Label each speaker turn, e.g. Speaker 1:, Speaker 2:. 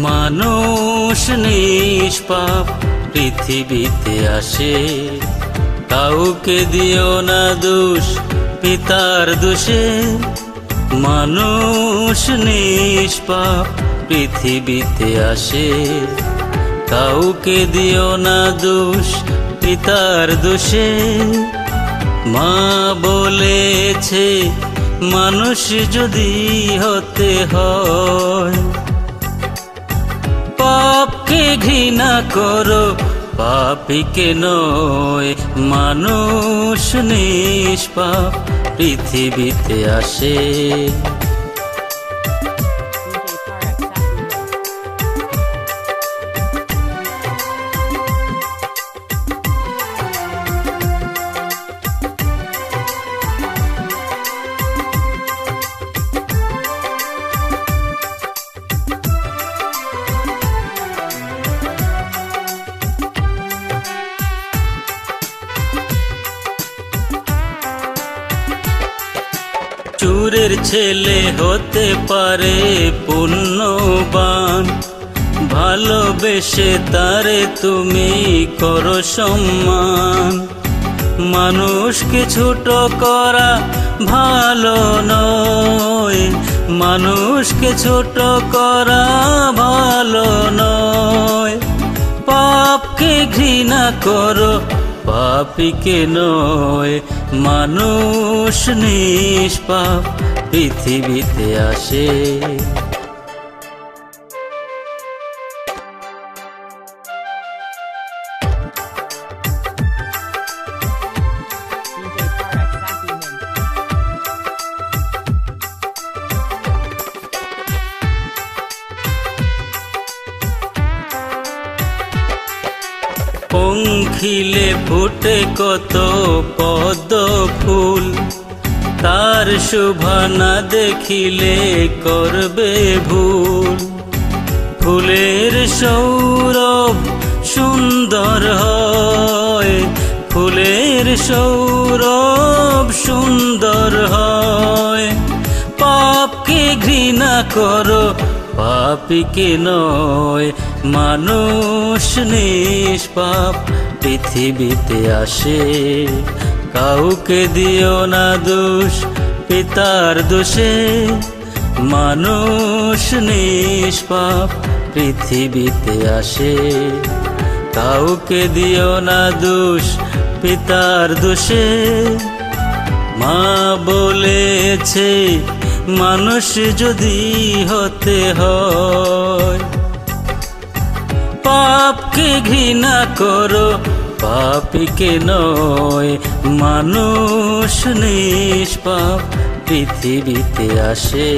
Speaker 1: মানুষ নিষ্পাপ, পৃথিবীতে আসে। কাউকে দিও না দোষ, পিতার দোষে। মানুষ নিষ্পাপ, পৃথিবীতে আসে। কাউকে দিও না দোষ, পিতার দোষে। মা বলেছে, মানুষ যদি হতে হয় ঘৃণা করো পাপিকে নয় মানুষ নিষ্পাপ? পৃথিবীতে আসে চুরের ছেলে হতে পারে পুণ্যবান। ভালোবেসে তারে তুমি করো সম্মান। মানুষকে ছোট করা ভালো নয়। মানুষকে ছোট করা ভালো নয়। পাপকে ঘৃণা করো, পাপিকে নয়। মানুষ নিষ্পাপ পৃথিবীতে আসে। পঙ্খিলে ফুটে কত পদ্ম ফুল। তার শোভা না দেখিলে করবে ভুল। ফুলের সৌরভ সুন্দর হয়, ফুলের সৌরভ সুন্দর হয়। পাপকে ঘৃণা করো, পাপিকে নয়, মানুষ নিষ্পাপ। পৃথিবীতে আসে। কাউকে দিও না দোষ, পিতার দোষে। মানুষ নিষ্পাপ পৃথিবীতে আসে। কাউকে দিও না দোষ, পিতার দোষে। মা বলেছে, মানুষ যদি হতে হয় পাপকে ঘৃণা করো পাপিকে নয় মানুষ নিষ্পাপ পৃথিবীতে আসে।